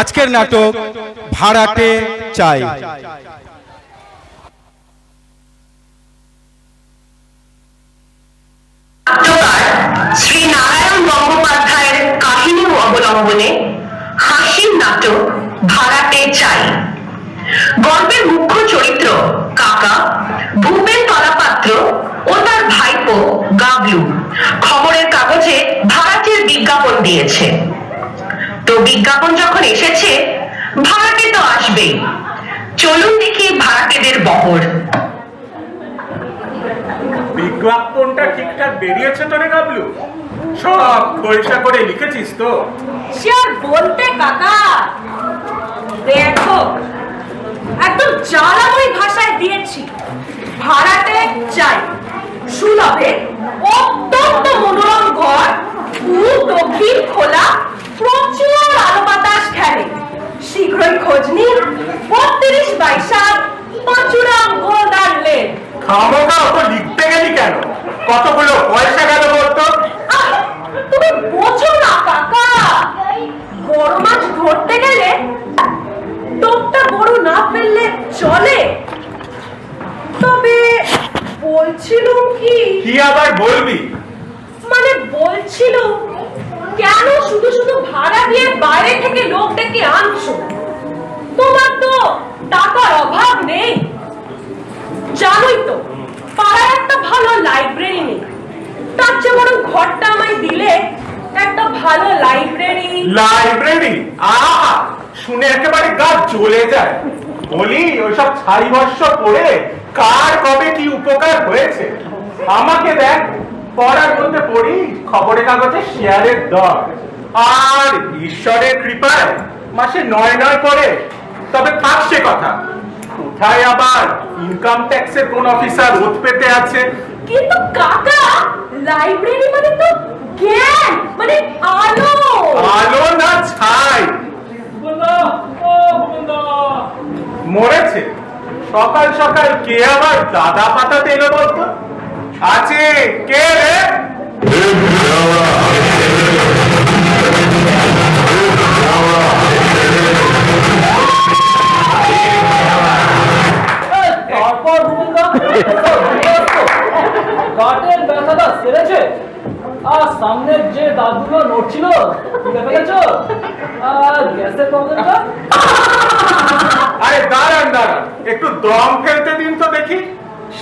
আজকের নাটক ভাড়াটে চাই। শ্রী নারায়ণ কাহিনী অবলম্বনে হাসির নাটক ভাড়াটে চাই। গল্পের মুখ্য চরিত্র কাকা, ভূপেন তলাপাত্র ও তার ভাইপো গাবলু। খবরের কাগজে ভাড়াটের বিজ্ঞাপন দিয়েছে। তো বিজ্ঞাপন যখন এসেছে ভাড়াটে তো আসবেই। চলুন দেখি ভাড়াটেদের বহর। বিজ্ঞাপনটা ঠিকঠাক বেরিয়েছে তো রে গাবলু? সব করে লিখেছিস তো। সে আর বলতে কাকা দেখো একদম জ্বালাময় ভাষায় দিয়েছি। ভাড়াতে চাই সুলভে অত্যন্ত মনোরম ঘর দক্ষিণ খোলা প্রচুর আলো বাতাস খেলে। শীঘ্রই খোঁজ নিন বত্রিশ বাইশাখ পাঁচুরাম গোলদার লেন খামোকা অত লিখতে গেলি কেন? কতগুলো পয়সা গেল বলতো তুমি বোঝো না কাকা। বড় মাছ ধরতে গেলে টোপটা বড় না ফেললে চলে। তবে বলছিলুম কি? কি আবার বলবি? মানে বলছিল কেন শুধু শুধু ভাড়া দিয়ে বাইরে থেকে লোক ডেকে আনছো? তোমার তো টাকার অভাব নেই। জানোই তো পাড়ায় একটা ভালো লাইব্রেরি নেই। তার চেয়ে বরং ঘরটা আমায় দিলে, একটা ভালো লাইব্রেরি লাইব্রেরি আহা! শুনে একেবারে গা জ্বলে যায়। বলি, ওইসব ছাই বর্ষ পড়ে কার কবে কি উপকার হয়েছে? আমাকে দেখ পড়ার মধ্যে পড়ি খবরের কাগজে শেয়ারের দর। আর ঈশ্বরের কৃপায় মাসে নয় নয় করে তবে থাক সে কথা কোথায় আবার ইনকাম ট্যাক্সের কোন অফিসার ওত পেতে আছে? কিন্তু কাকা লাইব্রেরি মানে তো জ্ঞান মানে আলো। আলো না ছাই। মরেছে। সকাল সকাল কে আবার দাদা পাতাতে এলো বলতো? আছে। কে রে? ব্যথাটা সেরেছে। আর সামনের যে দাঁতগুলো নড়ছিল তুলে ফেলেছো আর গ্যাসের প্রবলেমটা? আরে দাঁড়ান দাঁড়ান। একটু দম ফেলতে দিন তো দেখি।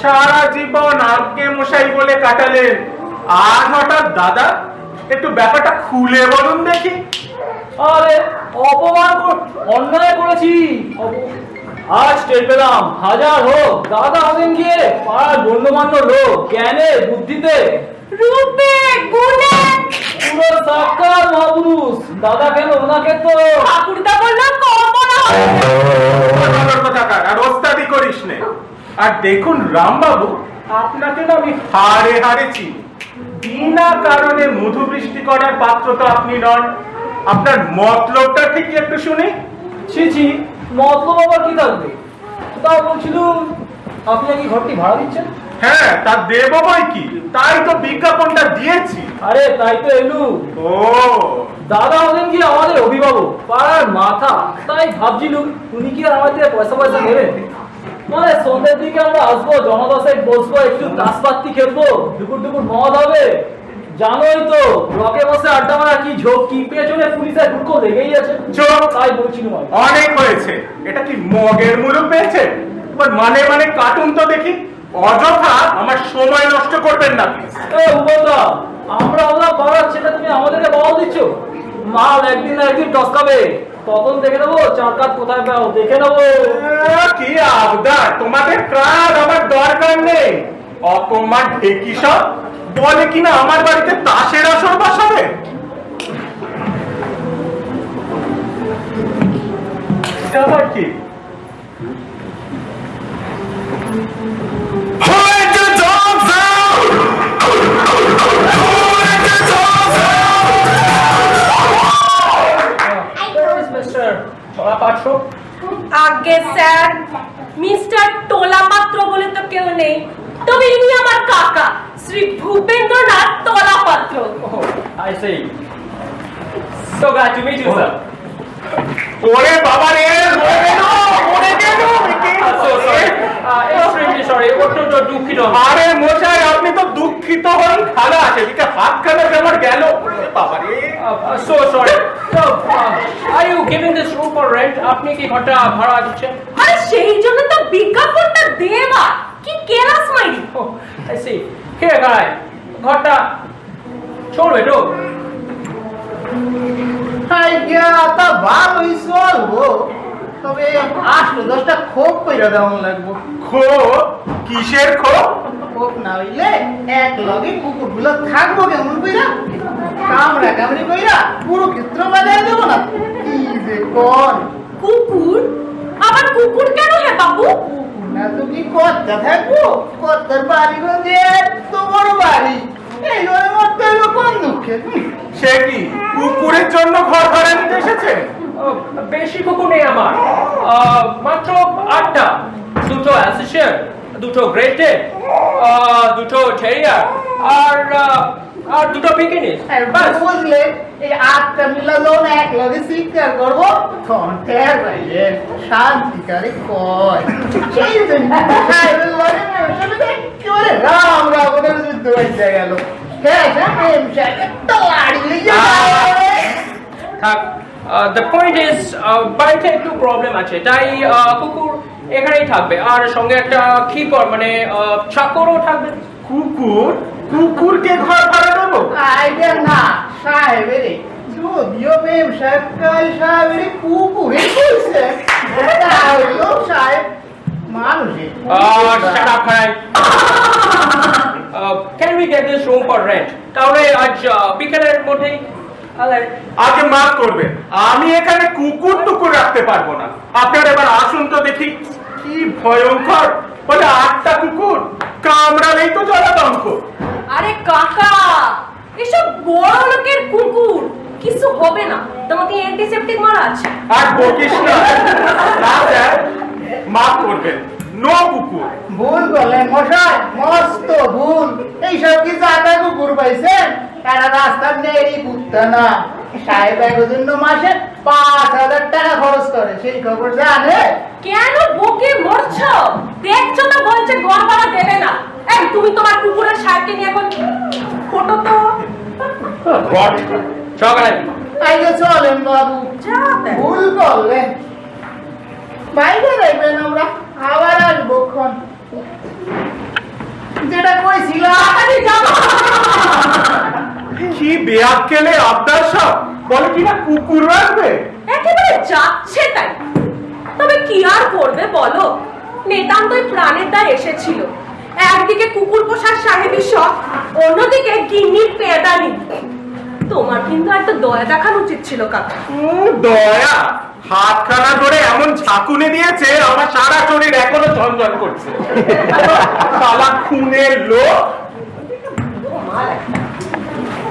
সারা জীবন আজ্ঞে মশাই বলে কাটালেন। আর হঠাৎ দাদা একটু ব্যাপারটা খুলে বলুন দেখি। আরে অপমান অন্যায় করেছি। আজ টের পেলাম হাজার হোক দাদা হবেন গিয়ে পাড়ার গণ্যমান্য লোক জ্ঞানে বুদ্ধিতে। রূপে গুণে। পুরো সাক্ষাৎ মহাপুরুষ দাদা কেন ওনাকে তো ঠাকুরদা বলল কল্পনা করিস নে। আর দেখুন রামবাবু আপনাকে না আমি হারে হারে চিনি। বিনা কারণে মধু বৃষ্টি করার পাত্র তো আপনি নন। আপনার মতলবটা ঠিক একটু শুনি? ছি ছি মতলব আবার কি থাকবে? তা বলছিলুম আপনি নাকি ঘরটি ভাড়া দিচ্ছেন? হ্যাঁ তা দেব বই কি? তাই তো বিজ্ঞাপনটা দিয়েছি। আরে তাই তো এলু। ও। দাদা হলেন কি আমাদের অভিভাবক? পাড়ার মাথা। তাই ভাবছিলুম উনি কি আমাদের পয়সা পয়সা নেবেন মানে সন্ধ্যের দিকে আমরা আসব জনদশায় বসবো একটু তাসপাত্তি খেলব দুপুর দুপুর মদ হবে। জানোই তো ব্লকে বসে আড্ডা মারা কি ঝোঁক কি পেছনে পুলিশের ঢুকো লেগেই আছে। চোখ তাই বলছিলাম অনেক হয়েছে। এটা কি মগের মুলুক পেয়েছে? মানে মানে কার্টুন তো দেখি। অযথা আমার সময় নষ্ট করবেন না উপদা আমরা আমরা পাড়ার সেটা তুমি আমাদেরকে বল দিচ্ছ? মাল একদিন না একদিন টসকাবে। তখন দেখে নেব চার কাজ কোথায় পাও দেখে নেব। কি আবদার তোমাদের কাজ আমার দরকার নেই অপমান ঢেকি সব বলে কিনা আমার বাড়িতে তাসের আসর বসাবে? আবার কি? আগে স্যার মিস্টার টোলা পাত্র বলে তো কেউ নেই। তবে ইনি আমার কাকা? শ্রী ভূপেন্দ্রনাথ তোলা পাত্র আই সেই So glad to meet you, sir. ওরে বাবা রে মরে গেল মরে গেল এক্সট্রিমলি সরি অত্যন্ত দুঃখিত? আরে মশাই আপনি তো দুঃখিত হন। খালা আছে এদিকে হাত খানা আমার গেল? বাবা রে। So sorry are you giving this room for rent আপনি কি ঘরটা ভাড়া দিচ্ছেন? আরে সেই জন্য তো বিজ্ঞাপনটা দেবা কি কেরাস মাইরি ও আই সি কে গায় ঘরটা চলবে তো আইডিয়া তা ভালোই চলবো তবে আসলো দশটা খোপ কইরা দেওয়ান লাগবো। খো কিসের খোপ? খোপ না হইলে এক লগে কুকুরগুলো থাকব কেমন কইরা? কামড়া কামড়ি কইরা পুরো ক্ষেত্র বাজায় দেবো না। কি যে কর। কুকুর? আবার কুকুর কেন হে বাবু? কুকুর না তো কি কর্তা থাকব কর্তার বাড়ি গঞ্জে এত বড় বাড়ি। এই ঘরে মরতে হইল কোন দুঃখে? সে কি কুকুরের জন্য ঘর ভাড়া নিতে এসেছে? বেশি কুকুর নেই আমার। আহ, মাত্র আটটা। দুটো অ্যাসিশিয়ান দুটো গ্রেটে দুটো টেরিয়ার। আর আর দুটো পিকিনিস আর বাস। বুঝলে এই আটটা মিলা যখন এক লগে চিৎকার করব। তখন টের পাইলে শান্তিকারে কয়। সেই জন্য রাম রাবণের যুদ্ধ হইতে গেল। হ্যাঁ হ্যাঁ থাক দ্য পয়েন্ট ইজ বাড়িতে একটু প্রবলেম আছে তাই কুকুর এখানেই থাকবে। আর সঙ্গে একটা কিপার মানে আহ, চাকরও থাকবে। কুকুর? কুকুরকে ঘর ভাড়া দেবো? আইডিয়া না সাহেবের যদিও মেম সাহেব কাল সাহেবের কুকুরে কইছে। তা সাহেব মানুষের shut up, Karan. Uh, can we get this room for rent? তাহলে আজ বিকেলের মধ্যেই আগে মাফ করবেন আমি এখানে কুকুর টুকুর রাখতে পারব না। আপনার এবার আসুন তো দেখি কি ভয়ঙ্কর। বলে আটটা কুকুর কামড়ালেই তো জলাতঙ্ক। আরে কাকা এসব বড় লোকের কুকুর কিছু হবে না। তোমাকে অ্যান্টিসেপটিক মারা আছে। আর বকিস না। না, স্যার, মাফ করবেন নো কুকুর। ভুল বলেন মশাই মস্ত ভুল। এইসব কি জায়গা কুকুর পাইছেন? তারা রাস্তার নেই কুত্তা না। সাহেব এর জন্য মাসে পাঁচ হাজার টাকা খরচ করে। সেই খবর জানে? কেন বকে মরছ? দেখছ তো বলছে ঘর ভাড়া দেবে না। এই তুমি তোমার কুকুরের সারকে নিয়ে এখন ফটো তো। গড সকালে। আইগে চলেন বাবু। ভুল করলেন। বাইরে যাইবেন আমরা আবার আসব ক্ষণ যেটা কইছিলাম। কি বেয়াক্কেলে আবদার সব বলে কিনা কুকুর রাখবে? একেবারে যাচ্ছে তাই। তবে কি আর করবে বলো? নিতান্তই প্রাণের দায় এসেছিল। একদিকে কুকুর পোষার সাহেবী শখ অন্যদিকে গিন্নির পেদানি। তোমার কিন্তু একটা দয়া দেখানো উচিত ছিল কাকা। দয়া? হাতখানা ধরে এমন ঝাঁকুনি দিয়েছে আমার সারা শরীর এখনও ঝনঝন করছে। খুনের লোক।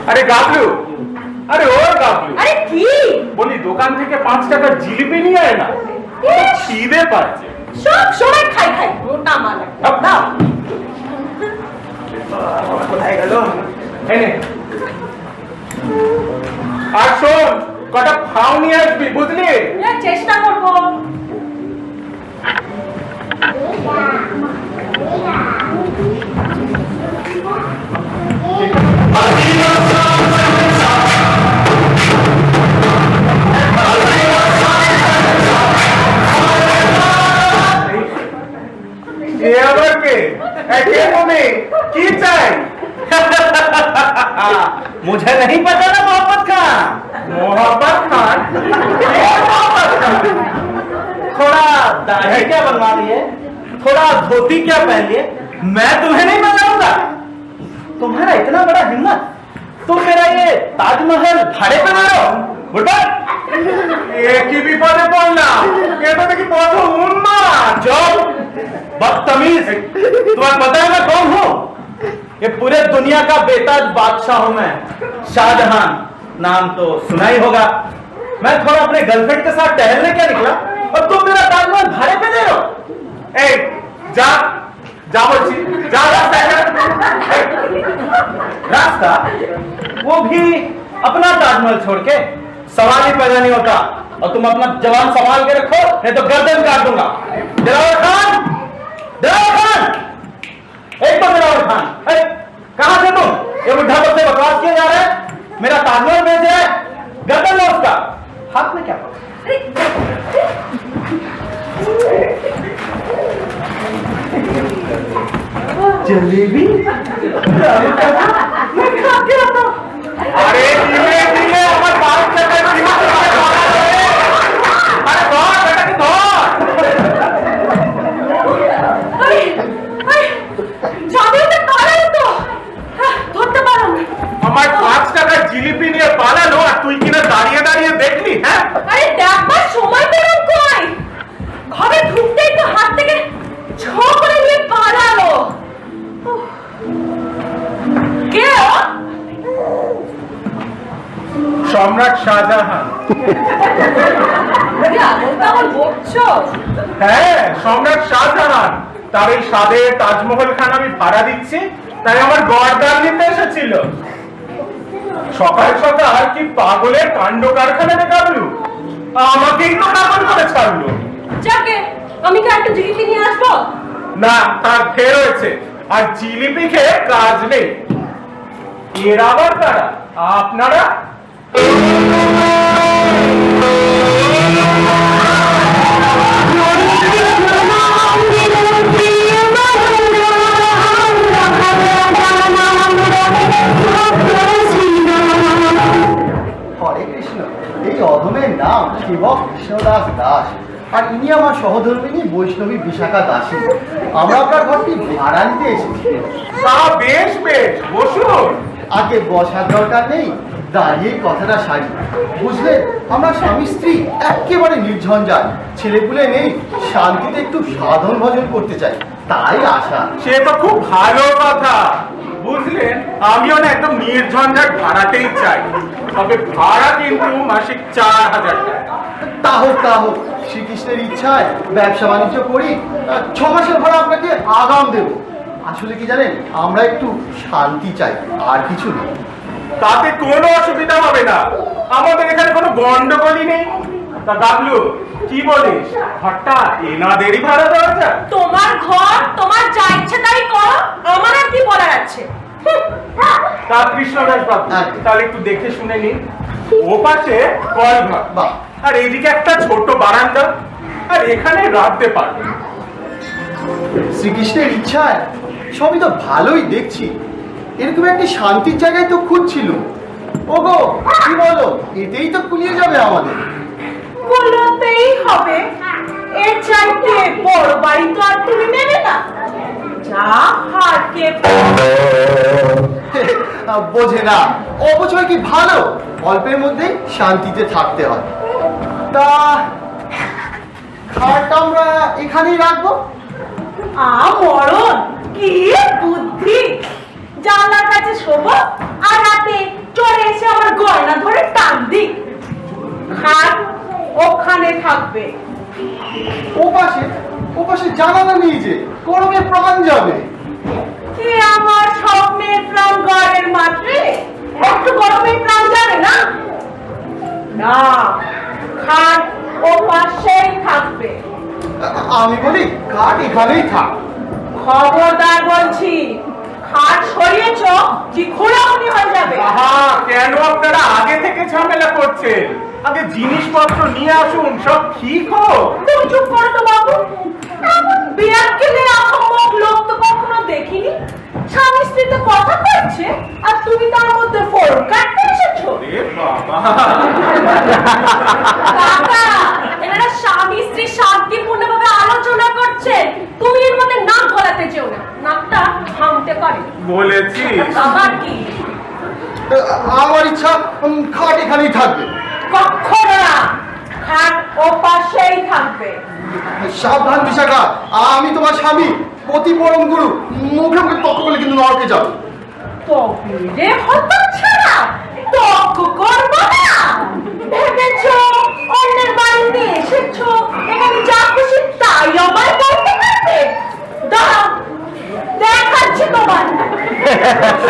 আরে গাবলু। আরে ও গাবলু। আরে কি? বলি দোকান থেকে পাঁচ টাকার জিলিপি নিয়ে আয় না। খিদে পাচ্ছে। সব সময় খাই খাই। মোটা মালা আপ, দাও। কোথায় গেল? এনে আর শোন কটা ফাউ নিয়ে আসবি বুঝলি? চেষ্টা করব। এ আবার কে এ, কে তুমি কি চাই मुझे नहीं पता ना मोहम्मद खान मोहब्बत खान ये मोहब्बत खान थोड़ा दाढ़ी क्या बनवा लिए थोड़ा धोती क्या पहन लिए मैं तुम्हें नहीं बताऊंगा तुम्हारा इतना बड़ा हिम्मत तुम मेरा ये ताजमहल भाड़े पे मारो बुढ़ा এ কি বিপদে পড়লাম এটা দেখি পথ উন্মাদ बदतमीज। तुम्हें पता है मैं कौन हूँ? ये पूरे दुनिया का बेताज बादशाह हूँ मैं। शाहजहां। नाम तो सुना ही होगा। मैं थोड़ा अपने गर्लफ्रेंड के साथ टहलने क्या निकला? और तुम मेरा ताजमहल भाड़े पे दे रहे हो? ए, जा। जा जी, जा रास्ता है रास्ता। वो भी अपना ताजमहल छोड़ के। सवाल ही पैदा नहीं होता। और तुम अपना जवान संभाल के रखो नहीं तो गर्दन काट दूँगा। दिलावर खान! दिलावर खान! एक तो दिलावर खान। अरे कहाँ से तुम? ये बुढ़ा से बकवास किया जा रहे हैं। मेरा ताजमहल भेज है। गर्दन लो उसका। हाथ में क्या? जलेबी? নিয়ে পালালো আর তুই কিনা দাঁড়িয়ে দাঁড়িয়ে দেখলি হ্যাঁ? আরে দেখবার সময় পেলাম কই? ঘরে ঢুকতেই তো হাত থেকে ছ করে নিয়ে পালালো। কে ও? সম্রাট শাহজাহান। হ্যাঁ সম্রাট শাহজাহান। তার এই সাদে তাজমহল খান আমি ভাড়া দিচ্ছি তাই আমার গড়দান নিতে এসেছিল। সকাল সকাল কি পাগলের কাণ্ড কারখানা দেখাবলু আমাকেই তো পাগল করে ছাড়লো। যাকে? আমি কি একটা জিলিপি নিয়ে আসব? না তার ফের হয়েছে। আর জিলিপি খেয়ে কাজ নেই। এর আবার তারা আপনারা? নাম শিবক কৃষ্ণদাস দাস। আর ইনি আমার সহধর্মিনী বৈষ্ণবী বিশাখা দাসী। আমরা আপনার ঘরটি ভাড়া নিতে এসেছি। তা বেশ বেশ বসুন। আগে বসার দরকার নেই দাঁড়িয়ে কথাটা সারি। বুঝলেন আমরা স্বামী স্ত্রী একেবারে নির্ঝঞ্ঝাট। ছেলেপুলে নেই শান্তিতে একটু সাধন ভজন করতে চাই। তাই আশা। সে তো খুব ভালো কথা। বুঝলেন আমিও না একদম নির্ঝঞ্ঝাট ভাড়াতেই চাই। তবে ভাড়া কিন্তু মাসিক চার হাজার টাকা। তা হোক তা হোক। শ্রীকৃষ্ণের ইচ্ছায় ব্যবসা বাণিজ্য করি ছ মাসের ভাড়া আপনাকে আগাম দেব। আসলে কি জানেন আমরা একটু শান্তি চাই আর কিছু না। তাতে কোনো অসুবিধা হবে না। আমাদের এখানে কোনো গন্ডগোলই নেই। তা ডাবলু কি বলিস? ঘরটা এনাদেরই ভাড়া দেওয়া যায়? তোমার ঘর তোমার যা ইচ্ছে তাই করো। আমার আর কি বলার আছে। তা কৃষ্ণদাস বাবু তাহলে একটু দেখে শুনে নিন। ও পাশে আর এইদিকে একটা ছোট্ট বারান্দা আর এখানে রাখতে পারবে। শ্রীকৃষ্ণের ইচ্ছায় সবই তো ভালোই দেখছি। এরকম একটি শান্তির জায়গায় তো খুঁজছিল। ওগো কি বলো? এতেই তো কুলিয়ে যাবে আমাদের। বলতেই হবে। এর চাইতে বড় বাড়ি তো আর তুমি নেবে না। যা হারকে বোঝে না। অবচয় কি ভালো? অল্পের মধ্যে শান্তিতে থাকতে হয়। তা খাটটা আমরা এখানেই রাখব? আ মরণ কি বুদ্ধি! জানলার কাছে শোবো আর রাতে চলে এসে আমার গয়না ধরে টান দি খাট ওখানে থাকবে। ও পাশে ও জানানো নেই যে করবে প্রাণ যাবে। কি আমার স্বপ্নের প্রাণ গড়ের মাত্রে একটু গরমে প্রাণ যাবে না? না খাট ও পাশেই থাকবে। আমি বলি কাঠ এখানেই থাক। খবরদার বলছি খাট সরিয়েছ কি খোলাখুলি হয়ে যাবে। কেন আপনারা আগে থেকে ঝামেলা করছেন? আগে জিনিসপত্র নিয়ে আসুন সব ঠিক হোক। তুমি চুপ করো তো বাবু। এমন আহম্মক লোক তো কখনো দেখিনি। স্বামী স্ত্রী তো কথা করছে আর তুমি তার মধ্যে ফোড় কাটতে এসেছ। বাবা। এনারা স্বামী স্ত্রী শান্তিপূর্ণভাবে আলোচনা করছেন তুমি এর মধ্যে নাক গলাতে যেও না। নাকটা ভাঙতে পারে। বলেছিস আবার কি? আমার ইচ্ছা খাট এখানেই থাকবে। কখনো না। খাট ও পাশেই থাকবে। সাবধান বিশাখা আমি তোমার স্বামী পতি পরম গুরু। মুখে মুখে তক্ক বলে কিন্তু নরকে যাবে। তবে রে Yeah.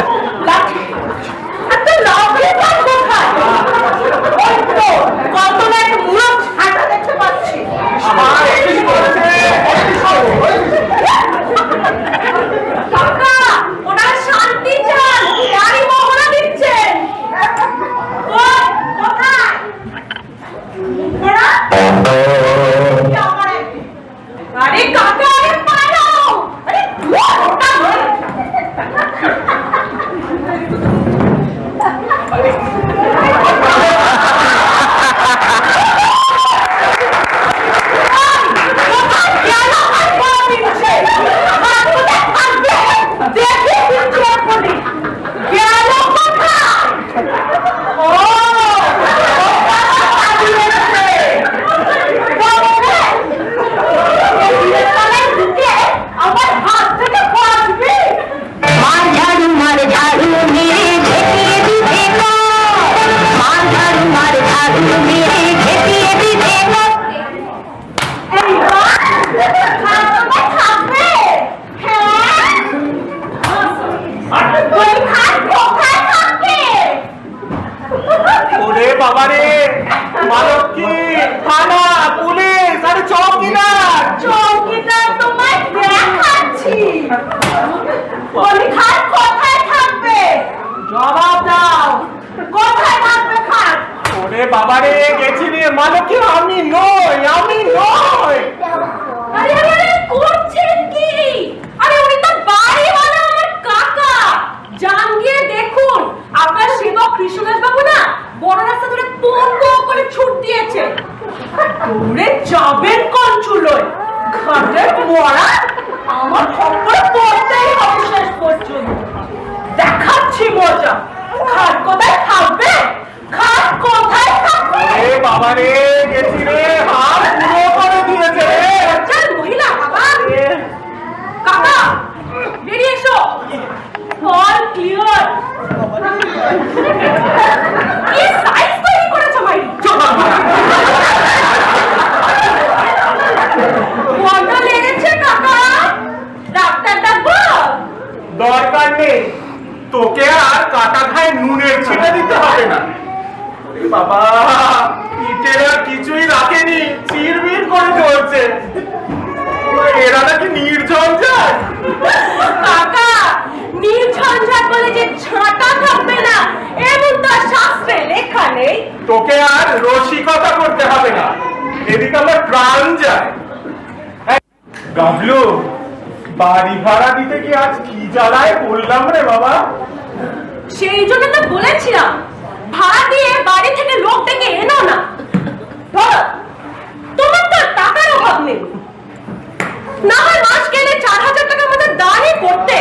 বাবারে, গেছি রে মালকী আমি নই আমি নই। আরে আরে করছেন কি? আরে, উনি তো বাড়িওয়ালা আমার কাকা। যান গিয়ে দেখুন, আপনার সেবক কৃষ্ণদাস বাবু না, বড় রাস্তা ধরে পোন করে ছুট দিয়েছে। দৌড়ে যাবেন কঞ্চুলয়। ঘাটে মরা, আমার খবর পড়তেই হবে শেষ পর্যন্ত। দেখাচ্ছি মজা। খাট কোথায় থাকবে? খাট কোথায় থাকবে? বাবা রে গেছি রে হাত পুরো করে দিয়েছে রে। চল মহিলা বাবা। কাকা বেরিয়ে এসো। অল ক্লিয়ার কি সাইজ তৈরি করেছ ভাই লেগেছে কাকা ডাক্তার ডাকবো দরকার নেই তোকে আর কাটা ঘায়ে নুনের ছিটে দিতে হবে না ওরে বাবা পিঠের আর কিছুই রাখেনি চিরবির করে চলছে এরা নাকি নির্জন যায় কাকা নির্ঝঞ্ঝাট বলে যে ছাঁটা থাকবে না এমন তো আর শাস্ত্রে লেখা নেই তোকে আর রসিকতা করতে হবে না এদিকে আমার প্রাণ যায় এই, গাবলু বাড়ি ভাড়া দিতে কি আজ কি জ্বালায় বললাম রে বাবা সেই জন্য তো বলেছিলাম ভাড়া দিয়ে বাড়ি থেকে লোক ডেকে এনো না ধরো তোমার তো আর টাকার অভাব নেই না হয় মাস গেলে চার হাজার টাকার মধ্যে দাঁড়িয়ে করতে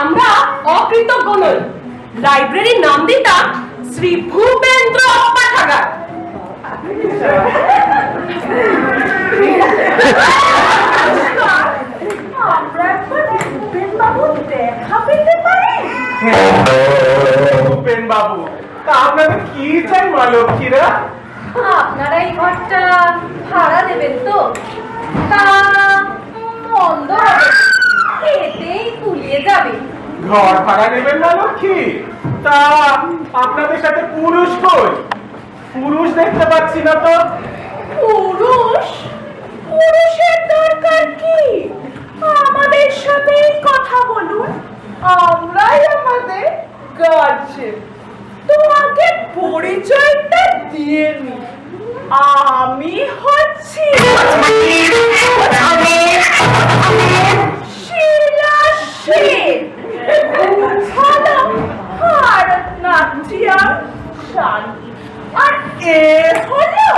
আমরা অকৃতজ্ঞ নই লাইব্রেরির নাম দিতাম শ্রী ভূপেন্দ্র পাঠাগার। ভূপেন বাবু তা আপনাদের কি চাই মা লক্ষ্মীরা? আপনারা এই ঘরটা ভাড়া দেবেন তো? তা মন্দ হবে এতেই কুলিয়ে যাবে। ঘর ভাড়া নেবেন না লক্ষ্মী? তা আপনাদের সাথে পুরুষ কই? পুরুষ দেখতে পাচ্ছি না তো। পুরুষ? পুরুষের দরকার কি? আমাদের সাথেই কথা বলুন। আমরাই আমাদের গার্জেন। তোমাকে পরিচয়টা দিয়ে নি। আমি হচ্ছি এ হলো?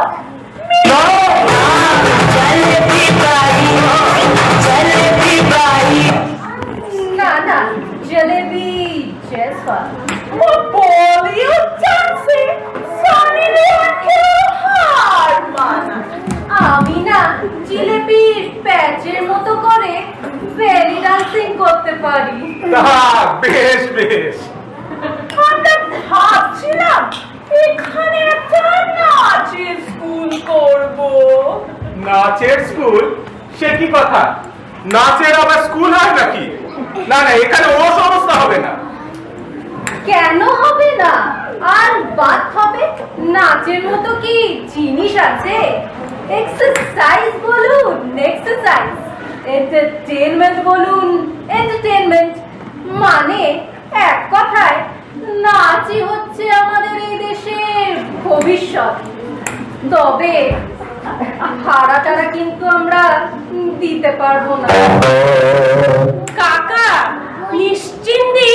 না না জলেবি জেসা সানি হার মানা আমি না জিলেবির প্যাচের মতো করে ডান্সিং করতে পারি। বেশ বেশ। আমরা ভাবছিলাম এখানে একটা নাচের স্কুল করব। নাচের স্কুল? সে কি কথা? নাচের আবার স্কুল হয় নাকি? না না এখানে ও সমস্ত হবে না। কেন হবে না? আর বাদ হবে নাচের মতো কি জিনিস আছে? এক্সারসাইজ বলুন এক্সারসাইজ এন্টারটেনমেন্ট বলুন এন্টারটেনমেন্ট মানে এক কথায় নাচই হচ্ছে আমাদের এই দেশের ভবিষ্যৎ। তবে ভাড়া টাড়া কিন্তু আমরা দিতে পারব না। কাকা নিশ্চিন্তি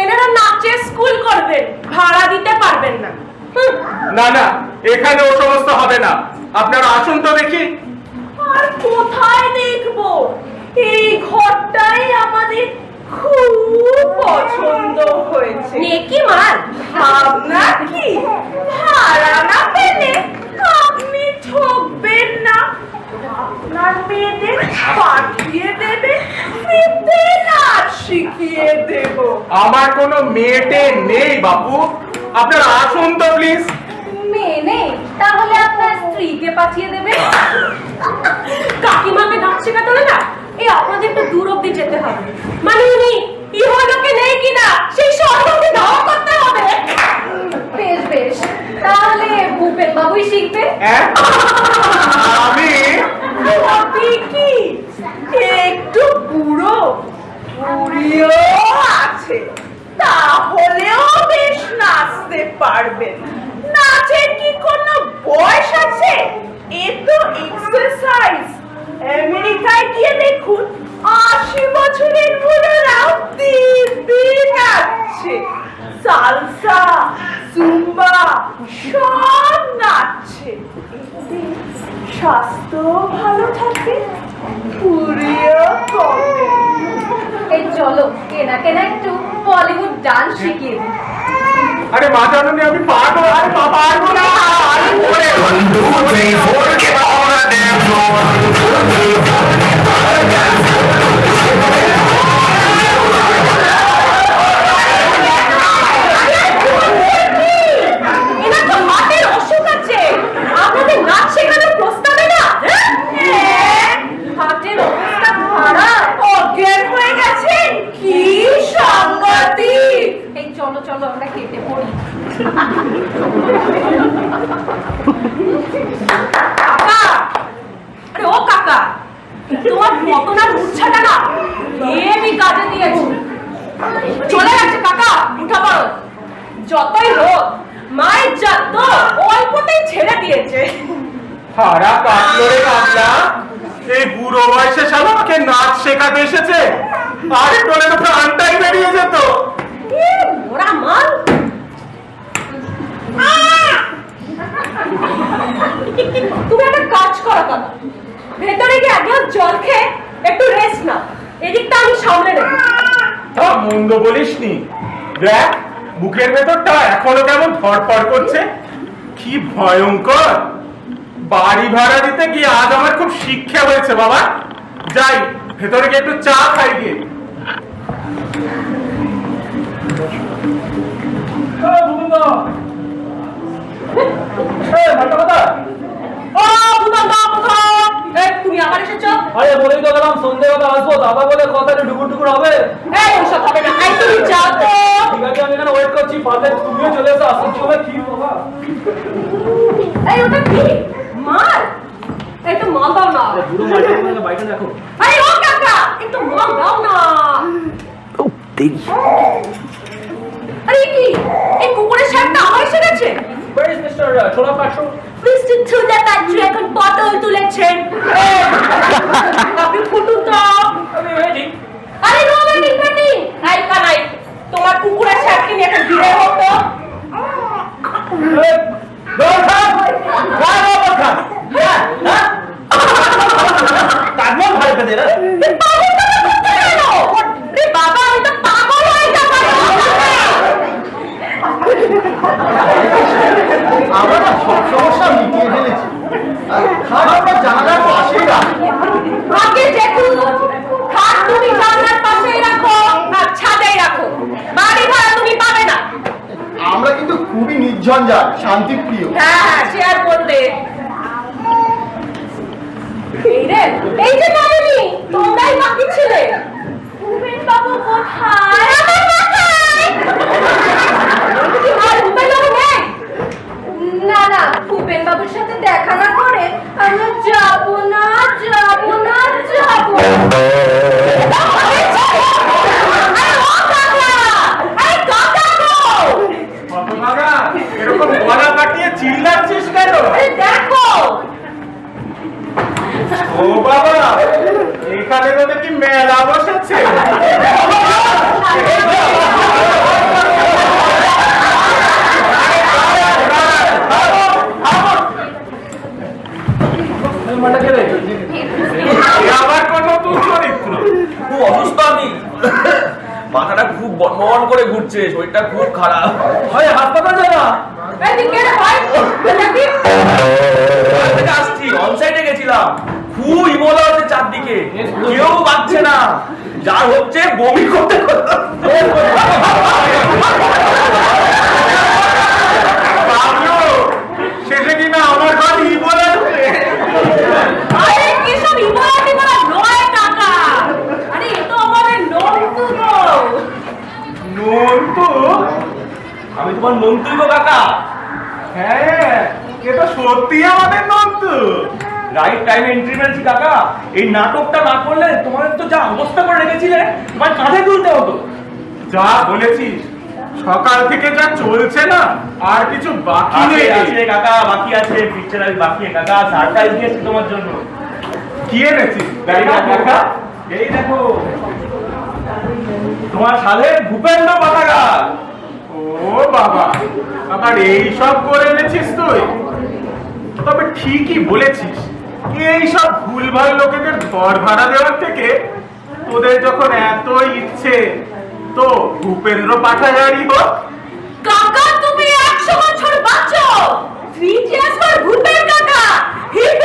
এনারা নাচের স্কুল করবেন ভাড়া দিতে পারবেন না। না না এখানে ও সমস্ত হবে না। আপনারা আসুন তো দেখি। আর কোথায় দেখব? এই ঘরটাই আমাদের খুব পছন্দ হয়েছে। নেকি মাল? ভাবনা কি? ভাড়া না পেলে আপনি ঠকবেন না। আপনার মেয়েদের পাঠিয়ে দেবে ফিরতে নাচ শিখিয়ে দেব। আমার কোনো মেয়েটে নেই বাপু। আপনারা আসুন তো প্লিজ মেয়ে নেই তাহলে আপনার স্ত্রীকে পাঠিয়ে দেবে। কাকিমাকে নাচ শেখাতে না? এই আপনাদের একটু দূর অব্দি যেতে হবে। মানে উনি ইহলোকে নেই কিনা সেই স্বর্গকে ধাওয়া করতে হবে। বেশ বেশ। তাহলে ভূপেন বাবুই শিখবে। হ্যাঁ? আমি? আপনি কি? একটু বুড়ো বুড়িও আছে। তাহলেও বেশ নাচতে পারবেন। নাচের কি কোনো বয়স আছে? এ তো এক্সারসাইজ আমেরিকায় গিয়ে দেখুন আশি বছরের বুড়োরাও দিব্যি নাচছে সালসা জুম্বা সব নাচছে। স্বাস্থ্য ভালো থাকে পুরিও কমে এই চলো কেনা কেনা একটু বলিউড ডান্স শিখিয়ে দিই। আরে মা জাননি আমি পারব আরে পারব না আরে ওরে চলো চলো আমরা কেটে পড়ি কাকা আরে ও কাকা তোমার মতনার মূর্ছাটা না হেবি কাজে দিয়েছে চলে গেছে কাকা উঠা পড়ো যতই হোক মায়ের জাত তো অল্পতেই ছেড়ে দিয়েছে। হারা কাটলো রে কামলা এই বুড়ো বয়সে শালা আমাকে নাচ শেখাতে এসেছে। আরে তোলে তো প্রাণটাই বেরিয়ে যেত। এ, ওরা মাল। তুমি একটা কাজ করো কাকা ভেতরে গিয়ে এক গ্লাস জল খেয়ে একটু রেস্ট নাও। এদিকটা আমি সামলে নেব তা মন্দ বলিসনি। দেখ বুকের ভেতরটা এখনও কেমন ধরপড় করছে? কি ভয়ঙ্কর! বাড়ি ভাড়া দিতে গিয়ে আজ আমার খুব শিক্ষা হয়েছে, বাবা। যাই, ভেতরে গিয়ে একটু চা খাই গিয়ে। এই ভূপেন্দা এই মালটা কথা ও বুদন দা কোথায় এই তুমি আবার এসেছ? আরে বলেই তো গেলাম সন্ধ্যেবেলা আসব। দাদা বলে কথা ডুকুর ডুকুর হবে। এই ওসব হবে না। এই তুমি যাও তো। ঠিক আছে আমি এখানে ওয়েট করছি পারলে তুমিও চলে এসো আসার সময় কি বাবা? এই ওটা কি? মাল? একটু মাল দাও না। বুড়ো মাইটা বাইরে দেখো। আরে ও কাকা একটু মাল দাও না। আরে কি? এই কুকুরের শার্টটা আমার এসে গেছে? Where is Mr. ছোলা পাট্র মিস্টার থুলা কাট্রি এখন পটল তুলেছেন আপনি ফুটুন তো আমি রেডি আরে নো ওয়েটিং ওয়েটিং আই কানাই তোমার কুকুরের শার্টকে নিয়ে একটা ভিড়ে হতো তাজমহল ভাই পেতে না পাগল তো করতে গেল রে বাবা আমি তো পাগল হয়ে যাব আমরা না সব সমস্যা মিটিয়ে ফেলেছি আর খাট আমরা জানালার পাশেই রাখি আগে দেখুন খাট তুমি জানলার পাশেই রাখো আর ছাদেই রাখো বাড়ি ভাড়া তুমি পাবে না আমরা কিন্তু খুবই নির্ঝঞ্ঝাট শান্তিপ্রিয় হ্যাঁ হ্যাঁ সে আর বলতে এই রে এই যে মামনি তোমরাই বাকি ছিলে ভূপেন বাবু কোথায় আমার মাথায় আর ভূপেন বাবু নেই না না ভূপেন বাবুর সাথে দেখা না করে আমরা যাব না যাব না যাব আরে ও কাকা আরে কাকা গো হতভাগা, এরকম গলা কাটিয়ে চিল্লাচ্ছিস কেন আরে দেখো ও বাবা এখানে তো দেখি মেলা বসেছে মাটা খেলে এ আবার কোন নতুন চরিত্র খুব অসুস্থ আমি মাথাটা খুব বনবন করে ঘুরছে শরীরটা খুব খারাপ। হয় হাসপাতাল যা আসছি অন সাইডে গেছিলাম। খুব ইমোলা হচ্ছে চারদিকে। কেউ পাচ্ছে না। যার হচ্ছে বমি করতে করতে বাবলু শেষে কিনা আমার ঘর ই বলে আরে কি সব ইমোরা টিমোরা নয় কাকা আরে এ তো আমাদের নন্টু গো আমি তোমার গো কাকা। হ্যাঁ এ সত্যি আমাদের নন্তু রাইট টাইমে এন্ট্রি মেরেছি কাকা। এই নাটকটা না করলে তোমার তো যা অবস্থা করে রেখেছিলে তোমার কাঁধে তুলতে হতো। যা বলেছিস সকাল থেকে যা চলছে না আর কিছু বাকি নেই। আছে কাকা বাকি আছে পিকচার আমি বাকি কাকা সারপ্রাইজ দিয়েছি তোমার জন্য। কি এনেছিস? এই দেখো। তোমার সাধে ভূপেন্দ্র পতাকা ও বাবা আবার এই সব করে এনেছিস তুই? তবে ঠিকই বলেছিস এই সব ভুলভাল লোকেদের ঘর ভাড়া দেওয়ার থেকে তোদের যখন এত ইচ্ছে তো ভূপেন্দ্র পাঠাগারই হোক। কাকা তুমি একশো বছর বাঁচো। থ্রি চেয়ার্স ফর ভূপের কাকা। হিপ!